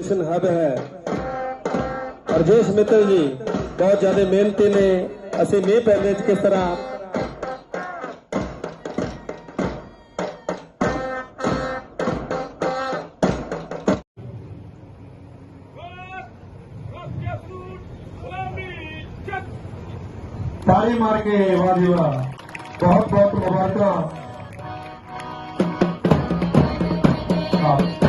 Education hub है अर्जेश मित्र जी बहुत ज्यादा मेहनती ने असि नहीं पहले किस तरह ताली मार के वादिवा बहुत बहुत मुबारक हाँ।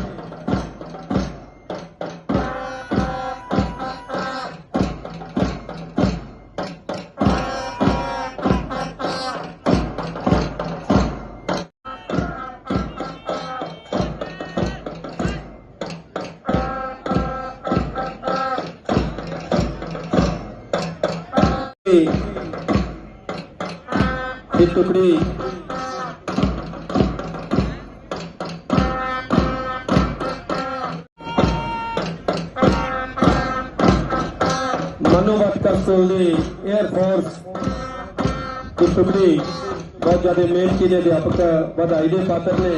ये टुकड़ी मनोवत कस्तूरी एयरफोर्स की टुकड़ी बहुत ज्यादा मेहनत के अध्यापक बधाई दे पात्र ने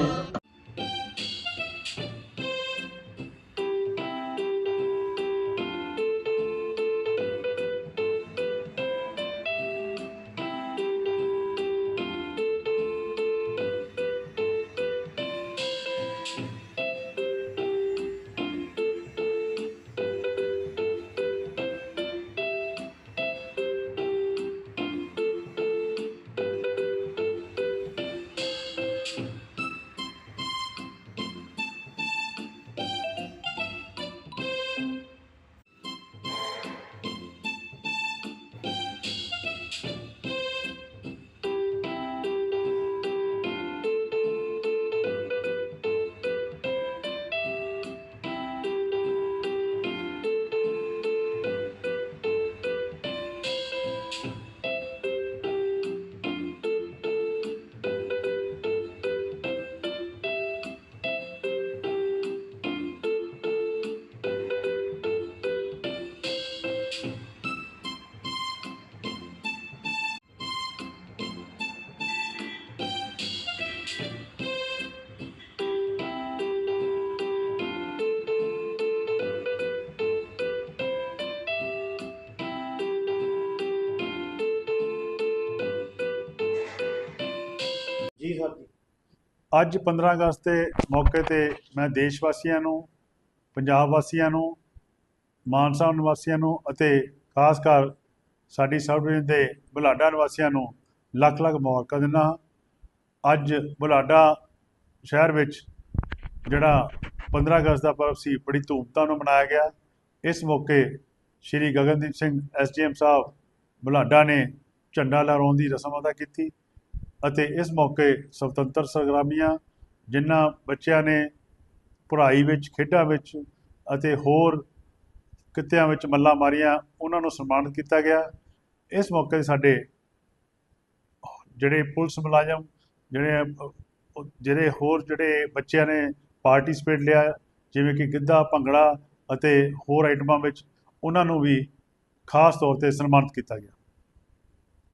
ਜੀ ਸਰ ਜੀ ਅੱਜ 15 ਅਗਸਤ ਦੇ ਮੌਕੇ ਤੇ ਮੈਂ ਦੇਸ਼ ਵਾਸੀਆਂ ਨੂੰ ਪੰਜਾਬ ਵਾਸੀਆਂ ਨੂੰ ਮਾਨਸਾ ਨਿਵਾਸੀਆਂ ਨੂੰ ਅਤੇ ਖਾਸ ਕਰ ਸਾਡੀ ਸਬ ਦੇ ਬੁਲਾਡਾ ਨਿਵਾਸੀਆਂ ਨੂੰ ਲੱਖ ਲੱਖ ਮੁਬਾਰਕਾਂ ਦਿੰਦਾ ਅੱਜ ਬੁਲਾਡਾ ਸ਼ਹਿਰ ਵਿੱਚ ਜਿਹੜਾ 15 ਅਗਸਤ ਦਾ ਪਰਬ ਸੀ ਬੜੀ ਧੂਮਧਾਮ ਨਾਲ ਮਨਾਇਆ ਗਿਆ ਇਸ ਮੌਕੇ ਸ਼੍ਰੀ ਗਗਨਦੀਪ ਸਿੰਘ ਐਸਡੀਐਮ ਸਾਹਿਬ ਬੁਲਾਡਾ ਨੇ ਝੰਡਾ ਲਹਿਰਾਉਣ ਦੀ ਰਸਮ ਅਦਾ ਕੀਤੀ ਅਤੇ ਇਸ ਮੌਕੇ ਸੁਤੰਤਰ ਸਰਗਰਮੀਆਂ ਜਿਨ੍ਹਾਂ ਬੱਚਿਆਂ ਨੇ ਪੜ੍ਹਾਈ ਵਿੱਚ ਖੇਡਾਂ ਵਿੱਚ ਅਤੇ ਹੋਰ ਕਿੱਤਿਆਂ ਵਿੱਚ ਮੱਲਾ ਮਾਰੀਆਂ ਉਹਨਾਂ ਨੂੰ ਸਨਮਾਨਿਤ ਕੀਤਾ ਗਿਆ ਇਸ ਮੌਕੇ ਸਾਡੇ ਜਿਹੜੇ ਪੁਲਿਸ ਮੁਲਾਜ਼ਮ ਜਿਹੜੇ ਜਿਹੜੇ ਹੋਰ ਜਿਹੜੇ ਬੱਚਿਆਂ ਨੇ ਪਾਰਟਿਸਿਪੇਟ ਲਿਆ ਜਿਵੇਂ ਕਿ ਗਿੱਧਾ ਭੰਗੜਾ ਅਤੇ ਹੋਰ ਆਈਟਮਾਂ ਵਿੱਚ ਉਹਨਾਂ ਨੂੰ ਵੀ ਖਾਸ ਤੌਰ ਤੇ ਸਨਮਾਨਿਤ ਕੀਤਾ ਗਿਆ